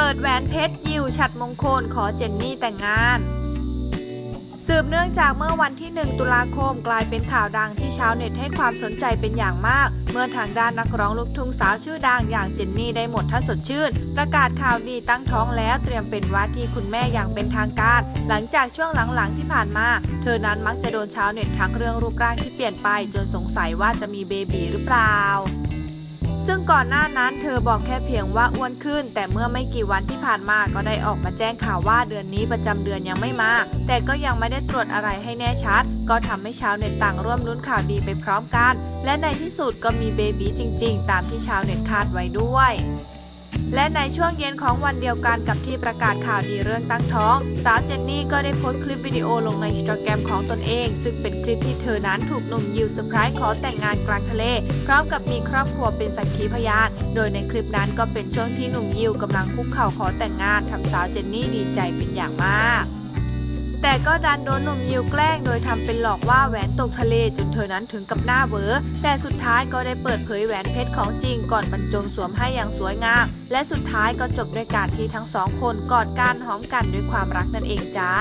ปิดแหวนเพชรยิวฉัดมงคลขอเจนนี่แต่งงาน สืบเนื่องจากเมื่อวันที่ 1 ตุลาคมกลายเป็นข่าวดังที่ชาวเน็ตให้ความสนใจเป็นอย่างมาก เมื่อทางด้านนักร้องลูกทุ่งสาวชื่อดังอย่างเจนนี่ได้หมดท่าสดชื่น ประกาศข่าวดีตั้งท้องแล้วเตรียมเป็นว่าที่คุณแม่อย่างเป็นทางการ หลังจากช่วงหลังๆที่ผ่านมา เธอนั้นมักจะโดนชาวเน็ตทักเรื่องรูปร่างที่เปลี่ยนไป จนสงสัยว่าจะมีเบบีหรือเปล่า ซึ่งก่อนหน้านั้นเธอบอกแค่เพียงว่าอ้วนขึ้น แต่เมื่อไม่กี่วันที่ผ่านมาก็ได้ออกมาแจ้งข่าวว่าเดือนนี้ประจำเดือนยังไม่มา แต่ก็ยังไม่ได้ตรวจอะไรให้แน่ชัด ก็ทำให้ชาวเน็ตต่างร่วมลุ้นข่าวดีไปพร้อมกัน และในที่สุดก็มีเบบีจริง ๆ ตามที่ชาวเน็ตคาดไว้ด้วย และในช่วงเย็นของวันเดียวกันกับที่ประกาศข่าวดีเรื่องตั้งท้อง สาวเจนนี่ก็ได้โพสต์คลิปวิดีโอลงในอินสตาแกรมของตนเอง ซึ่งเป็นคลิปที่เธอนั้นถูกหนุ่มยิวเซอร์ไพรส์ขอแต่งงานกลางทะเล พร้อมกับมีครอบครัวเป็นสักขีพยาน โดยในคลิปนั้นก็เป็นช่วงที่หนุ่มยิวกำลังคุกเข่าขอแต่งงานทำสาวเจนนี่ดีใจเป็นอย่างมาก แต่ก็ดันโดนหนุ่มยิวแกล้งโดยทำเป็นหลอกว่าแหวนตกทะเลจนเธอนั้นถึงกับหน้าเวอแต่สุดท้ายก็ได้เปิดเผยแหวนเพชรของจริงก่อนบรรจงสวมให้อย่างสวยงาม และสุดท้ายก็จบด้วยการที่ทั้งสองคนกอดกันหอมกันด้วยความรักนั่นเองจ้า